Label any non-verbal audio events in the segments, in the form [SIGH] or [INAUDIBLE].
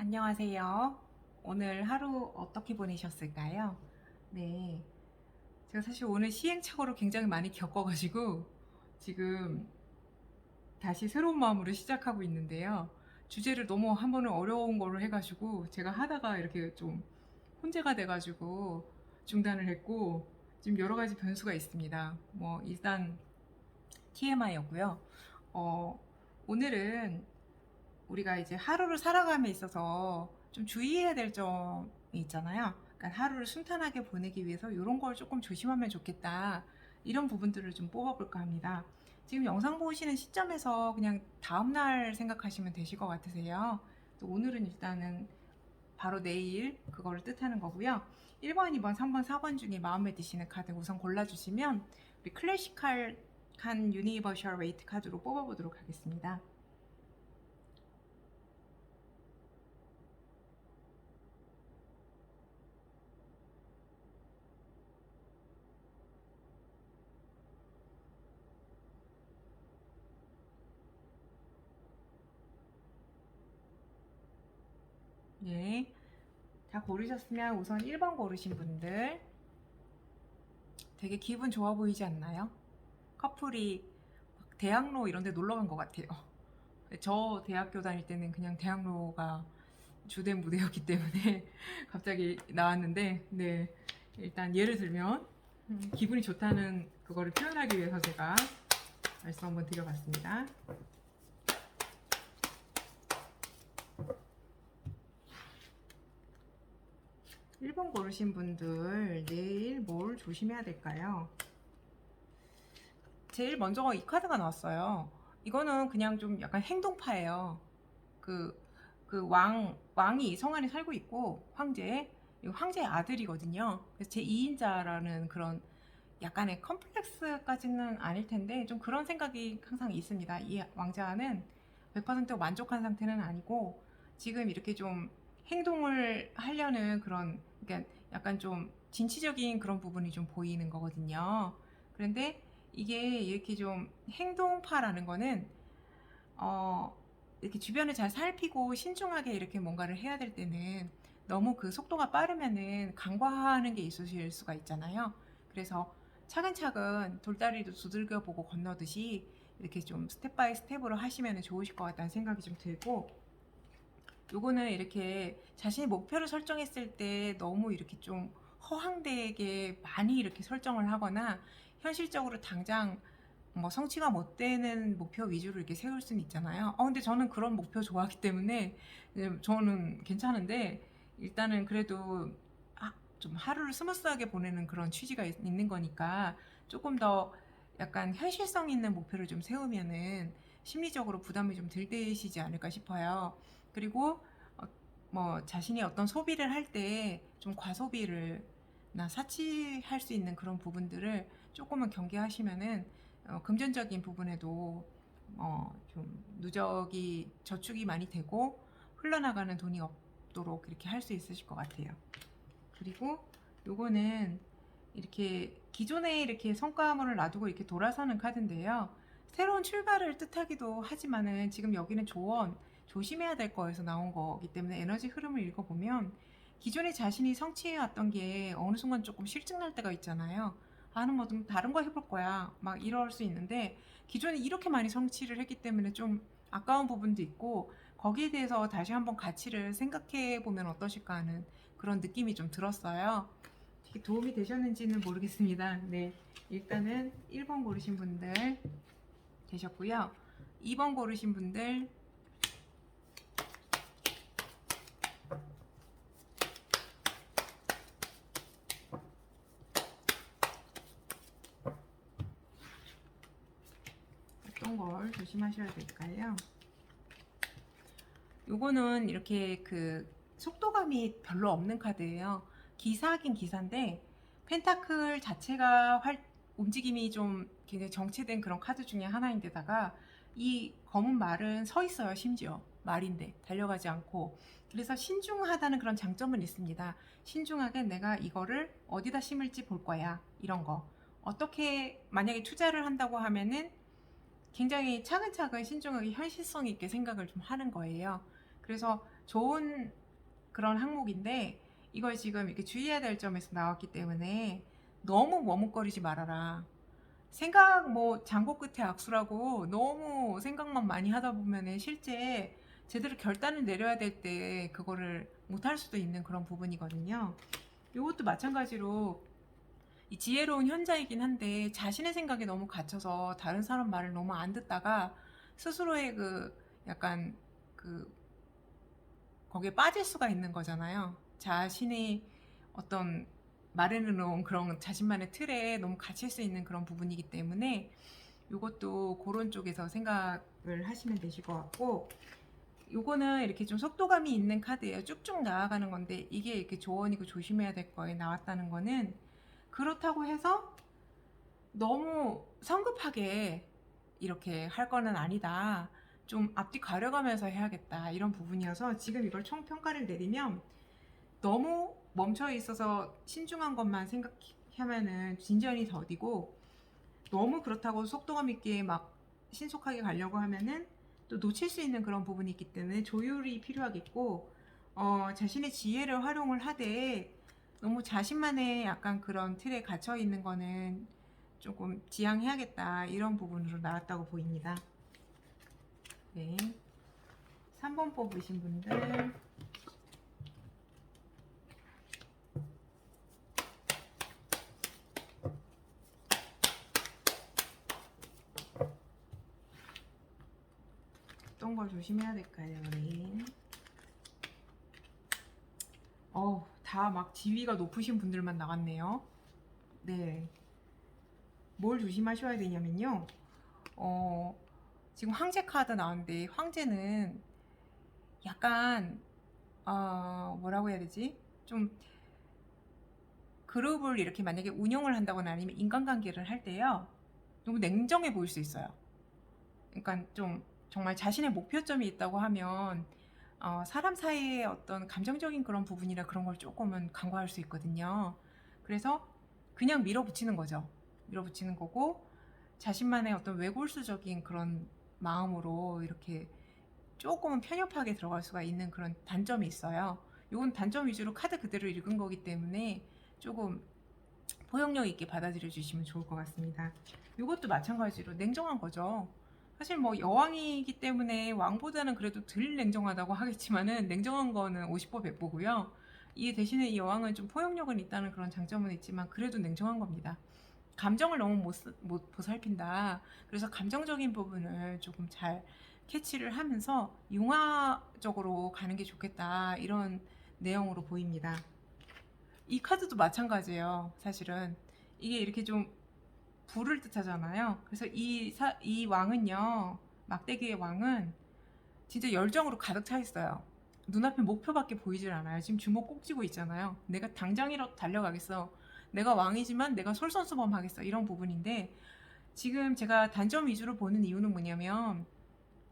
안녕하세요. 오늘 하루 어떻게 보내셨을까요? 네. 제가 사실 오늘 시행착오를 굉장히 많이 겪어가지고 지금 다시 새로운 마음으로 시작하고 있는데요. 주제를 너무 한 번은 어려운 거로 해가지고 제가 하다가 이렇게 좀 혼재가 돼가지고 중단을 했고 지금 여러 가지 변수가 있습니다. 뭐 일단 TMI였고요. 어, 오늘은 우리가 이제 하루를 살아감에 있어서 좀 주의해야 될 점이 있잖아요. 그러니까 하루를 순탄하게 보내기 위해서 이런 걸 조금 조심하면 좋겠다. 이런 부분들을 좀 뽑아볼까 합니다. 지금 영상 보시는 시점에서 그냥 다음날 생각하시면 되실 것 같으세요. 또 오늘은 일단은 바로 내일 그거를 뜻하는 거고요. 1번, 2번, 3번, 4번 중에 마음에 드시는 카드 우선 골라주시면 우리 클래시컬한 유니버셜 웨이트 카드로 뽑아보도록 하겠습니다. 네. 다 고르셨으면 우선 1번 고르신 분들 되게 기분 좋아 보이지 않나요? 커플이 막 대학로 이런 데 놀러 간 것 같아요. 저 대학교 다닐 때는 그냥 대학로가 주된 무대였기 때문에 [LAUGHS] 갑자기 나왔는데 네 일단 예를 들면 음, 기분이 좋다는 그거를 표현하기 위해서 제가 말씀 한번 드려봤습니다. 일번 고르신 분들 내일 뭘 조심해야 될까요? 제일 먼저 이 카드가 나왔어요. 이거는 그냥 좀 약간 행동파예요. 그, 그 왕, 왕이 성안에 살고 있고, 황제, 이 황제의 아들이거든요. 그래서 제 2인자라는 그런 약간의 컴플렉스까지는 아닐 텐데, 좀 그런 생각이 항상 있습니다. 이 왕자는 100% 만족한 상태는 아니고, 지금 이렇게 좀 행동을 하려는 그런, 그러니까 약간 좀 진취적인 그런 부분이 좀 보이는 거거든요. 그런데 이게 이렇게 좀 행동파라는 거는 어 이렇게 주변을 잘 살피고 신중하게 이렇게 뭔가를 해야 될 때는 너무 그 속도가 빠르면은 강과하는 게 있으실 수가 있잖아요. 그래서 차근차근 돌다리도 두들겨 보고 건너듯이 이렇게 좀 스텝 바이 스텝으로 하시면 좋으실 것 같다는 생각이 좀 들고 요거는 이렇게 자신이 목표를 설정했을 때 너무 이렇게 좀 허황되게 많이 이렇게 설정을 하거나 현실적으로 당장 뭐 성취가 못 되는 목표 위주로 이렇게 세울 수는 있잖아요. 어, 근데 저는 그런 목표 좋아하기 때문에 음, 저는 괜찮은데 일단은 그래도 아, 좀 하루를 스무스하게 보내는 그런 취지가 있, 있는 거니까 조금 더 약간 현실성 있는 목표를 좀 세우면은 심리적으로 부담이 좀 덜 되시지 않을까 싶어요. 그리고 어, 뭐 자신이 어떤 소비를 할 때 좀 과소비를 나 사치할 수 있는 그런 부분들을 조금은 경계하시면은 어, 금전적인 부분에도 어, 좀 누적이 저축이 많이 되고 흘러나가는 돈이 없도록 이렇게 할 수 있으실 것 같아요. 그리고 요거는 이렇게 기존에 이렇게 성과물을 놔두고 이렇게 돌아서는 카드인데요. 새로운 출발을 뜻하기도 하지만은 지금 여기는 조언, 조심해야 될 거에서 나온 거기 때문에 에너지 흐름을 읽어보면 기존에 자신이 성취해왔던 게 어느 순간 조금 실증날 때가 있잖아요. 아 는 뭐 좀 다른 거 해볼 거야. 막 이럴 수 있는데 기존에 이렇게 많이 성취를 했기 때문에 좀 아까운 부분도 있고 거기에 대해서 다시 한번 가치를 생각해 보면 어떠실까 하는 그런 느낌이 좀 들었어요. 도움이 되셨는지는 모르겠습니다. 네. 일단은 1번 고르신 분들 되셨고요. 2번 고르신 분들 어떤 걸 조심하셔야 될까요? 요거는 이렇게 그 속도감이 별로 없는 카드예요. 기사긴 기사인데 펜타클 자체가 활, 움직임이 좀 굉장히 정체된 그런 카드 중에 하나인데다가 이 검은 말은 서 있어요 심지어 말인데 달려가지 않고 그래서 신중하다는 그런 장점은 있습니다 신중하게 내가 이거를 어디다 심을지 볼 거야 이런 거 어떻게 만약에 투자를 한다고 하면은 굉장히 차근차근 신중하게 현실성 있게 생각을 좀 하는 거예요 그래서 좋은 그런 항목인데 이걸 지금 이렇게 주의해야 될 점에서 나왔기 때문에 너무 머뭇거리지 말아라. 생각 뭐 장고 끝에 악수라고 너무 생각만 많이 하다 보면은 실제 제대로 결단을 내려야 될 때 그거를 못할 수도 있는 그런 부분이거든요. 이것도 마찬가지로 이 지혜로운 현자이긴 한데 자신의 생각에 너무 갇혀서 다른 사람 말을 너무 안 듣다가 스스로의 그 약간 그 거기에 빠질 수가 있는 거잖아요. 자신이 어떤 마련해놓은 그런 자신만의 틀에 너무 갇힐 수 있는 그런 부분이기 때문에 이것도 그런 쪽에서 생각을 하시면 되실 것 같고 요거는 이렇게 좀 속도감이 있는 카드예요. 쭉쭉 나아가는 건데 이게 이렇게 조언이고 조심해야 될 거에 나왔다는 거는 그렇다고 해서 너무 성급하게 이렇게 할 거는 아니다. 좀 앞뒤 가려가면서 해야겠다. 이런 부분이어서 지금 이걸 총 평가를 내리면 너무 멈춰 있어서 신중한 것만 생각하면은 진전이 더디고 너무 그렇다고 속도감 있게 막 신속하게 가려고 하면은 또 놓칠 수 있는 그런 부분이 있기 때문에 조율이 필요하겠고 어, 자신의 지혜를 활용을 하되 너무 자신만의 약간 그런 틀에 갇혀 있는 거는 조금 지양해야겠다 이런 부분으로 나왔다고 보입니다. 네. 3번 뽑으신 분들 어떤 걸 조심해야 될까요, 우리? 어, 다 막 지위가 높으신 분들만 나왔네요. 네. 뭘 조심하셔야 되냐면요. 어, 지금 황제 카드 나왔는데, 황제는 약간, 어, 뭐라고 해야 되지? 좀, 그룹을 이렇게 만약에 운영을 한다거나 아니면 인간관계를 할 때요. 너무 냉정해 보일 수 있어요. 그러니까 좀 정말 자신의 목표점이 있다고 하면 어, 사람 사이의 어떤 감정적인 그런 부분이나 그런 걸 조금은 간과할 수 있거든요. 그래서 그냥 밀어붙이는 거죠. 밀어붙이는 거고 자신만의 어떤 외골수적인 그런 마음으로 이렇게 조금은 편협하게 들어갈 수가 있는 그런 단점이 있어요. 이건 단점 위주로 카드 그대로 읽은 거기 때문에 조금 포용력 있게 받아들여 주시면 좋을 것 같습니다. 이것도 마찬가지로 냉정한 거죠. 사실 뭐 여왕이기 때문에 왕보다는 그래도 덜 냉정하다고 하겠지만은 냉정한 거는 50보 100보고요. 이 대신에 이 여왕은 좀 포용력은 있다는 그런 장점은 있지만 그래도 냉정한 겁니다. 감정을 너무 못, 쓰- 못 보살핀다. 그래서 감정적인 부분을 조금 잘 캐치를 하면서 융화적으로 가는 게 좋겠다. 이런 내용으로 보입니다. 이 카드도 마찬가지예요. 사실은 이게 이렇게 좀 불을 뜻하잖아요. 그래서 이, 사, 이 왕은요, 막대기의 왕은 진짜 열정으로 가득 차 있어요. 눈앞에 목표밖에 보이질 않아요. 지금 주먹 꼭 쥐고 있잖아요. 내가 당장이라도 달려가겠어. 내가 왕이지만 내가 솔선수범하겠어. 이런 부분인데 지금 제가 단점 위주로 보는 이유는 뭐냐면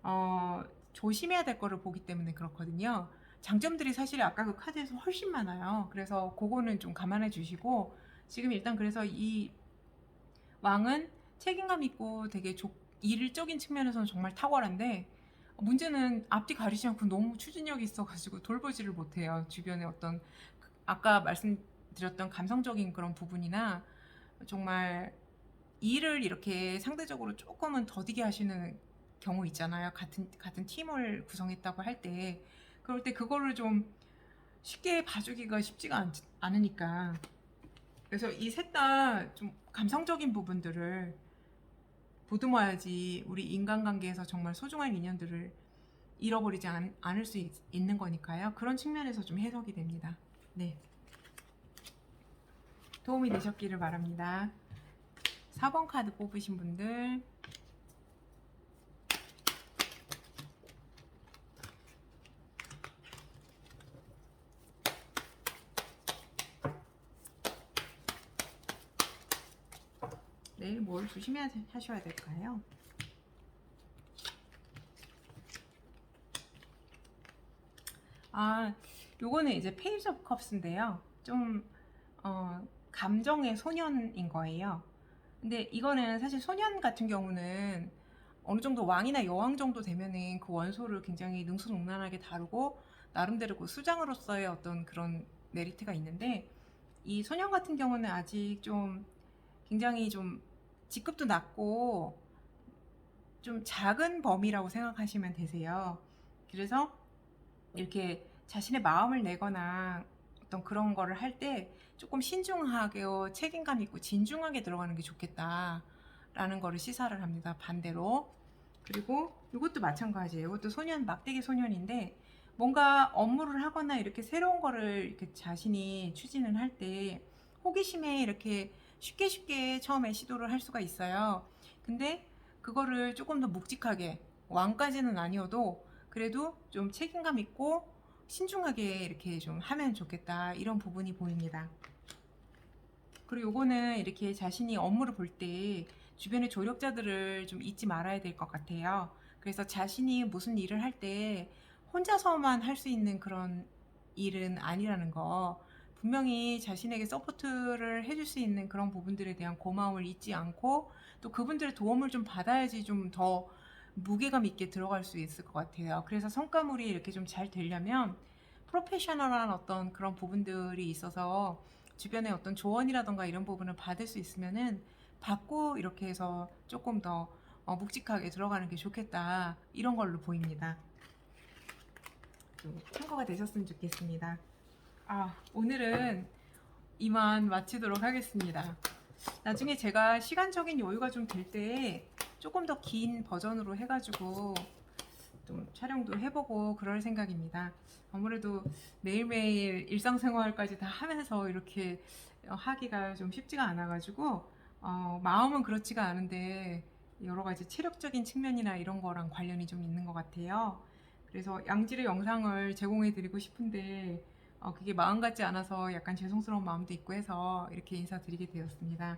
어, 조심해야 될 거를 보기 때문에 그렇거든요. 장점들이 사실 아까 그 카드에서 훨씬 많아요. 그래서 그거는 좀 감안해 주시고 지금 일단 그래서 이 왕은 책임감 있고 되게 조, 일적인 측면에서는 정말 탁월한데 문제는 앞뒤 가리지 않고 너무 추진력이 있어가지고 돌보지를 못해요. 주변에 어떤 그- 아까 말씀드렸던 감성적인 그런 부분이나 정말 일을 이렇게 상대적으로 조금은 더디게 하시는 경우 있잖아요. 같은 같은 팀을 구성했다고 할 때 그럴 때 그거를 좀 쉽게 봐주기가 쉽지가 않, 않으니까 그래서 이 셋 다 좀 감성적인 부분들을 보듬어야지 우리 인간관계에서 정말 소중한 인연들을 잃어버리지 않, 않을 수 있, 는 거니까요. 그런 측면에서 좀 해석이 됩니다. 네. 도움이 되셨기를 바랍니다. 4번 카드 뽑으신 분들 내일 뭘 조심해야 하셔야 될까요? 아, 요거는 이제 페이지 오브 컵스인데요. 좀 어, 감정의 소년인 거예요. 근데 이거는 사실 소년 같은 경우는 어느 정도 왕이나 여왕 정도 되면은 그 원소를 굉장히 능수능란하게 다루고 나름대로 그 수장으로서의 어떤 그런 메리트가 있는데 이 소년 같은 경우는 아직 좀 굉장히 좀 직급도 낮고 좀 작은 범위라고 생각하시면 되세요. 그래서 이렇게 자신의 마음을 내거나 어떤 그런 거를 할 때 조금 신중하게 책임감 있고 진중하게 들어가는 게 좋겠다라는 거를 시사를 합니다. 반대로. 그리고 이것도 마찬가지예요. 이것도 소년 막대기 소년인데 뭔가 업무를 하거나 이렇게 새로운 거를 이렇게 자신이 추진을 할 때 호기심에 이렇게 쉽게 쉽게 처음에 시도를 할 수가 있어요. 근데 그거를 조금 더 묵직하게 왕까지는 아니어도 그래도 좀 책임감 있고 신중하게 이렇게 좀 하면 좋겠다 이런 부분이 보입니다. 그리고 요거는 이렇게 자신이 업무를 볼 때 주변의 조력자들을 좀 잊지 말아야 될 것 같아요. 그래서 자신이 무슨 일을 할 때 혼자서만 할 수 있는 그런 일은 아니라는 거 분명히 자신에게 서포트를 해줄 수 있는 그런 부분들에 대한 고마움을 잊지 않고 또 그분들의 도움을 좀 받아야지 좀 더 무게감 있게 들어갈 수 있을 것 같아요. 그래서 성과물이 이렇게 좀 잘 되려면 프로페셔널한 어떤 그런 부분들이 있어서 주변에 어떤 조언이라던가 이런 부분을 받을 수 있으면은 받고 이렇게 해서 조금 더 어, 묵직하게 들어가는 게 좋겠다 이런 걸로 보입니다. 좀 참고가 되셨으면 좋겠습니다. 아 오늘은 이만 마치도록 하겠습니다. 나중에 제가 시간적인 여유가 좀 될 때 조금 더 긴 버전으로 해가지고 좀 촬영도 해보고 그럴 생각입니다. 아무래도 매일매일 일상생활까지 다 하면서 이렇게 어, 하기가 좀 쉽지가 않아가지고 어, 마음은 그렇지가 않은데 여러 가지 체력적인 측면이나 이런 거랑 관련이 좀 있는 것 같아요. 그래서 양질의 영상을 제공해드리고 싶은데 어, 그게 마음 같지 않아서 약간 죄송스러운 마음도 있고 해서 이렇게 인사드리게 되었습니다.